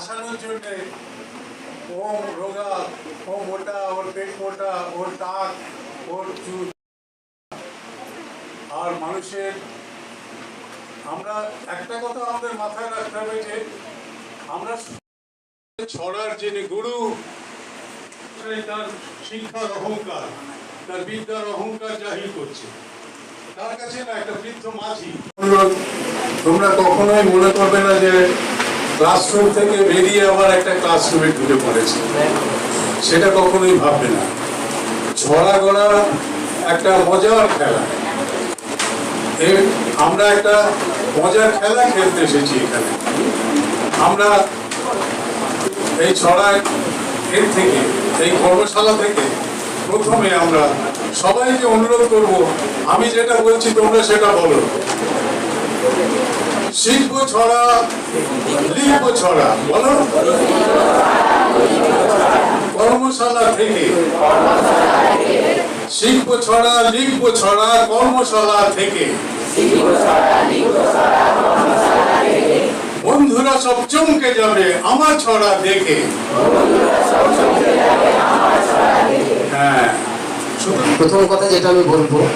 হাসানোর জন্যে ও রোগা ও মোটা ওর পেট মোটা, ওর টাক ওর চুল। আর মানুষের, আমরা একটা কথা আমাদের মাথায় রাখতে হবে যে আমরা ছড়ার যিনি গুরু তার শিক্ষার অহংকার, তার বিদ্যার অহংকার জাহির করছে। তার কাছে না একটা বৃদ্ধ মাঝি। তোমরা কখনোই মনে করবে না যে ক্লাসরুম থেকে বেরিয়ে আবার একটা ক্লাসরুমে ঢুকে পড়েছে। সেটা কখনোই ভাববে না। ছড়া গড়া একটা মজার খেলা। আমরা একটা মজার খেলা খেলতে এসেছি এখানে। আমরা এই ছড়ায় এর থেকে, এই কর্মশালা থেকে প্রথমে আমরা সবাইকে অনুরোধ করব, আমি যেটা বলছি তোমরা সেটা বলো। শিল্প ছড়া, লিঙ্গ ছড়া, বলো। কর্মশালা থেকে। শিল্প ছড়া, লিঙ্গ ছড়া, কর্মশালা থেকে। বন্ধুরা সব চমকে যাবে আমার ছড়া দেখে। হ্যাঁ। প্রথম কথা যেটা আমি বলব,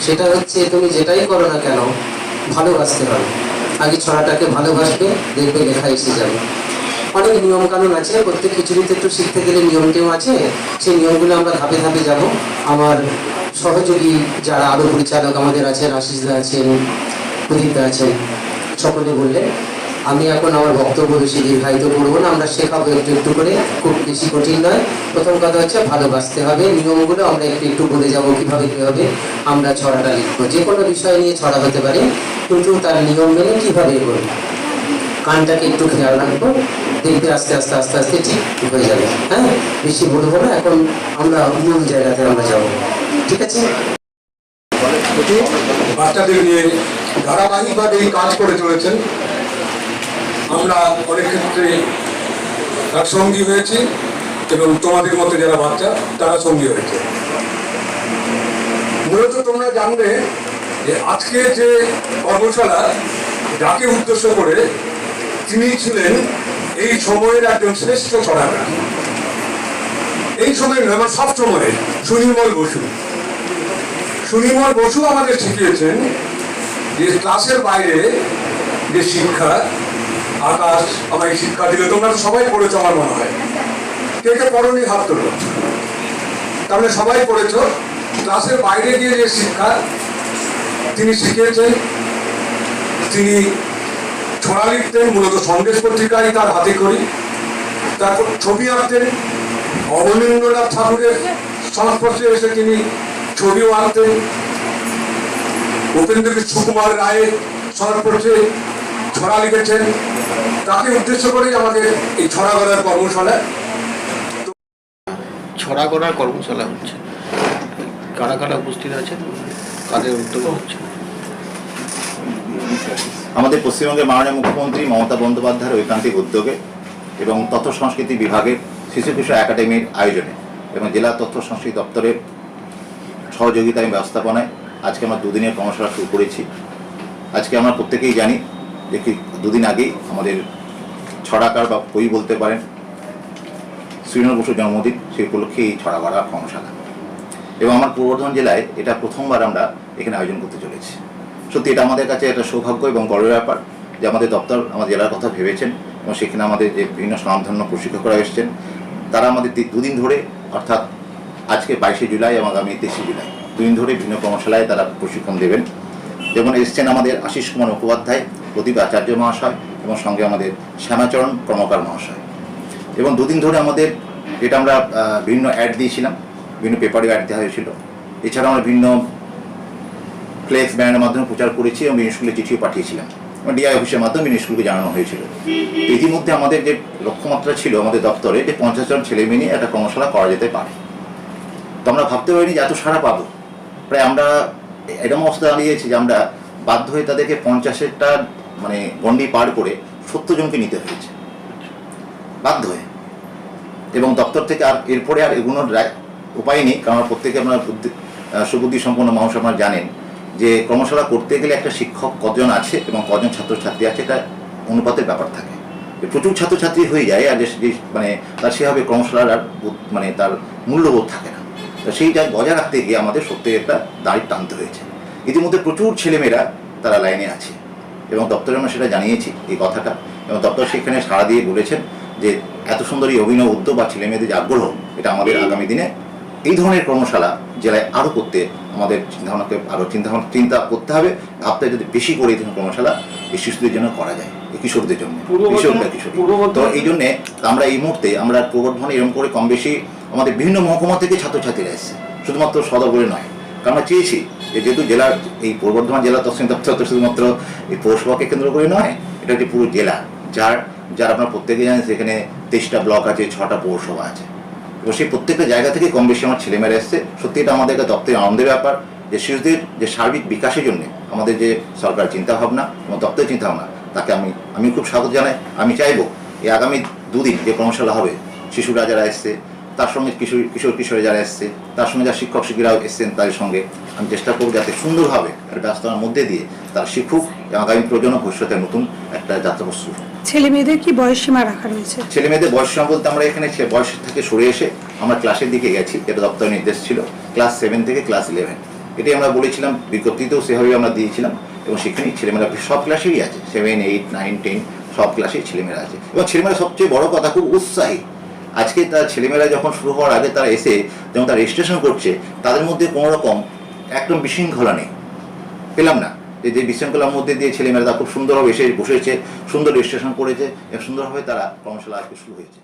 সেটা হচ্ছে তুমি যেটাই করো না কেন, ভালোবাসতে হবে আগে ছড়াটাকে ভালোবাসবে, দেখবে লেখা এসে যাবে। অনেক নিয়ম কানুন আছে, প্রত্যেক খিচুড়িতে একটু শিখতে গেলে নিয়ম টিয়ম আছে। সেই নিয়মগুলো আমরা ধাপে ধাপে যাব। আমার সহযোগী যারা আরও পরিচালক আমাদের আছে আশিসদা আছেন, প্রদীপদা আছেন, সকলে বললেন। আমি এখন আমার বক্তব্য বেশি দীর্ঘায়িত করব না, আমরা শেখাবো একটু একটু করে, খুব বেশি কঠিন নয়। প্রথম কথা হচ্ছে ভালোবাসতে হবে, নিয়মগুলো আমরা একটু একটু বলে যাব কীভাবে কীভাবে আমরা ছড়াটা লিখব। যে কোনো বিষয় নিয়ে ছড়া হতে পারে, কিন্তু তার নিয়ম মেনে কীভাবে করব কানটাকে একটু খেয়াল রাখব, দেখবে আস্তে আস্তে আস্তে আস্তে ঠিক হয়ে যাবে। হ্যাঁ? বেশি বলব না, এখন আমরা মূল জায়গাতে আমরা যাব। ঠিক আছে? বাচ্চাদের নিয়ে ধারাবাহিকভাবে এই কাজ করে চলেছেন। আমরা অনেক ক্ষেত্রে সঙ্গী হয়েছি এবং তোমাদের মতো যারা বাচ্চা, তারা সঙ্গী হয়েছে। মূলত তোমরা জানবে যে আজকে যে কর্মশালা, যাকে উদ্দেশ্য করে তিনি ছিলেন এই সময়ের একজন শ্রেষ্ঠ ছড়াকার এই সময় নয় সব সময়ে, সুনির্মল বসু। সুনির্মল বসু আমাদের শিখিয়েছেন যে ক্লাসের বাইরে যে শিক্ষা আকাশ, আমায় শিক্ষা দিলে। তোমরা সবাই পড়েছো আমার মনে হয়। কে কে পড়নি হাত তোলো তাহলে সবাই পড়েছো। ক্লাসের বাইরে গিয়ে যে শিক্ষা, তিনি শিখিয়েছেন। তিনি ছড়া লিখতেন, মূলত সন্দেশ পত্রিকায় তার হাতে করি। তারপর ছবি আঁকতেন। অবনীন্দ্রনাথ ঠাকুরের সংস্পর্শে এসে তিনি ছবিও আঁকতেন। উপেন্দ্রকে সুকুমার রায়ের সংস্পর্শে ছড়া লিখেছেন। তাকে উদ্দেশ্য করেই আমাদের এই ছড়া গড়ার কর্মশালা। ছড়া করার কর্মশালা হচ্ছে। কারা কারা উপস্থিত আছেন? কাদের উদ্যোগ হচ্ছে? আমাদের পশ্চিমবঙ্গের মাননীয় মুখ্যমন্ত্রী মমতা বন্দ্যোপাধ্যায়ের ঐকান্তিক উদ্যোগে এবং তথ্য সংস্কৃতি বিভাগের শিশু কিশোর একাডেমির আয়োজনে এবং জেলা তথ্য সংস্কৃতি দপ্তরের সহযোগিতায় ব্যবস্থাপনায় আজকে আমরা দুদিনের কর্মশালা শুরু করেছি। আজকে আমরা প্রত্যেকেই জানি কি দুদিন আগেই আমাদের ছড়াকার বা বই বলতে পারেন শ্রীনর বসুর জন্মদিন সেই উপলক্ষে এই ছড়া গড়া কর্মশালা। এবং আমার পূর্ব বর্ধমান জেলায় এটা প্রথমবার আমরা এখানে আয়োজন করতে চলেছি। সত্যি এটা আমাদের কাছে একটা সৌভাগ্য এবং গর্বের ব্যাপার যে আমাদের দপ্তর আমাদের জেলার কথা ভেবেছেন এবং সেখানে আমাদের যে বিভিন্ন স্বনামধন্য প্রশিক্ষকরা এসেছেন, তারা আমাদের দুদিন ধরে, অর্থাৎ আজকে বাইশে জুলাই এবং আগামী তেইশে জুলাই, দুদিন ধরে বিভিন্ন কর্মশালায় তারা প্রশিক্ষণ দেবেন। যেমন এসছেন আমাদের আশিস কুমার মুখোপাধ্যায় প্রদীপ আচার্য মহাশয় এবং সঙ্গে আমাদের শ্যামাচরণ কর্মকার মহাশয়। এবং দুদিন ধরে আমাদের যেটা আমরা বিভিন্ন অ্যাড দিয়েছিলাম বিভিন্ন পেপারে অ্যাড দেওয়া হয়েছিল। এছাড়া আমরা বিভিন্ন ফ্লেক্স ব্যানারের মাধ্যমে প্রচার করেছি এবং বিভিন্ন স্কুলে চিঠিও পাঠিয়েছিলাম। এবং ডিআই অফিসের মাধ্যমে বিভিন্ন স্কুলকে জানানো হয়েছিল। ইতিমধ্যে আমাদের যে লক্ষ্যমাত্রা ছিল আমাদের দপ্তরে, যে পঞ্চাশ জন ছেলে মেয়ে নিয়ে একটা কর্মশালা করা যেতে পারে। তো আমরা ভাবতে পারিনি যে এত সারা পাবো। প্রায় আমরা এরকম অবস্থা দাঁড়িয়েছি যে আমরা বাধ্য হয়ে তাদেরকে পঞ্চাশেরটা মানে গন্ডি পার করে সত্তর জনকে নিতে হয়েছে। বাধ্য হয়ে। এবং দপ্তর থেকে আর এরপরে আর এগুলোর উপায় নেই, কারণ প্রত্যেকে আপনার বুদ্ধি সুবুদ্ধি সম্পন্ন মানুষ আপনারা জানেন যে কর্মশালা করতে গেলে একটা শিক্ষক কজন আছে এবং কজন ছাত্রছাত্রী আছে, এটা অনুপাতের ব্যাপার থাকে। প্রচুর ছাত্রছাত্রী হয়ে যায় আর যে, যে- মানে তার সেভাবে কর্মশালার আর মানে তার মূল্যবোধ থাকে না। তো সেইটা বজায় রাখতে গিয়ে আমাদের সত্যি একটা দাঁড়ি টানতে হয়েছে। ইতিমধ্যে প্রচুর ছেলেমেয়েরা তারা লাইনে আছে। এবং দপ্তরে আমরা সেটা জানিয়েছি এই কথাটা। এবং দপ্তর সেখানে সাড়া দিয়ে বলেছেন যে এত সুন্দর এই অভিনব উদ্যোগ বা ছেলেমেয়েদের যে আগ্রহ এটা আমাদের আগামী দিনে এই ধরনের কর্মশালা জেলায় আরও করতে আমাদের চিন্তাভাবনাকে আরও চিন্তা চিন্তা করতে হবে। ভাবতে যদি বেশি করে এই ধরনের কর্মশালা এই শিশুদের জন্য করা যায় এই কিশোরদের জন্য পূর্ব কিশোর। তো এই জন্যে আমরা এই মুহূর্তে আমরা পূর্ব বর্ধমানে এরকম করে কম বেশি আমাদের বিভিন্ন মহকুমা থেকে ছাত্রছাত্রীরা এসেছে। শুধুমাত্র সদর বলে নয় আমরা চেয়েছি। যে যেহেতু জেলার এই পূর্ব বর্ধমান জেলা তহসিল দপ্তর তো শুধুমাত্র এই পৌরসভাকে কেন্দ্র করে নয়, এটা একটি পুরো জেলা, যার যার আপনারা প্রত্যেকে জানেন সেখানে তেইশটা ব্লক আছে, ছটা পৌরসভা আছে। এবং সেই প্রত্যেকটা জায়গা থেকে কম বেশি আমার ছেলেমেয়েরা এসছে। সত্যি এটা আমাদের একটা দপ্তরের আনন্দের ব্যাপার, যে শিশুদের যে সার্বিক বিকাশের জন্য আমাদের যে সরকার চিন্তাভাবনা এবং দপ্তরের চিন্তাভাবনা, তাকে আমি আমি খুব স্বাগত জানাই। আমি চাইব এই আগামী দুদিন যে কর্মশালা হবে, শিশুরা যারা এসছে তার সঙ্গে কিশোর কিশোর কিশোরে যারা এসছে তার সঙ্গে যারা শিক্ষক শিক্ষিরাও এসছেন তাদের সঙ্গে আমি চেষ্টা করব যাতে সুন্দরভাবে একটা ব্যবস্থার মধ্যে দিয়ে তারা শিক্ষুক এবং আগামী প্রজন্ম ভবিষ্যতে নতুন একটা যাত্রা যাত্রাবস্তু ছেলে মেয়েদের কি বয়স সীমা রাখা রয়েছে? ছেলে মেয়েদের বয়স সীমা বলতে আমরা এখানে সে বয়স থেকে সরে এসে আমরা ক্লাসের দিকে গেছি যেটা দপ্তরের নির্দেশ ছিল ক্লাস সেভেন থেকে ক্লাস ইলেভেন এটাই আমরা বলেছিলাম বিজ্ঞপ্তিতেও সেভাবেই আমরা দিয়েছিলাম এবং সেখানেই ছেলেমেয়েরা সব ক্লাসেই আছে। সেভেন এইট নাইন টেন সব ক্লাসেই ছেলেমেয়েরা আছে। এবং ছেলেমেয়েরা সবচেয়ে বড় কথা খুব উৎসাহী। আজকে তার ছেলেমেয়েরা যখন শুরু হওয়ার আগে তারা এসে যেমন তারা রেজিস্ট্রেশন করছে, তাদের মধ্যে কোনো রকম একদম বিশৃঙ্খলা নেই। পেলাম না। যে যে বিশৃঙ্খলার মধ্যে দিয়ে ছেলেমেয়েরা তারা খুব সুন্দরভাবে এসে বসেছে, সুন্দর রেজিস্ট্রেশন করেছে সুন্দরভাবে তারা কর্মশালা আজকে শুরু হয়েছে।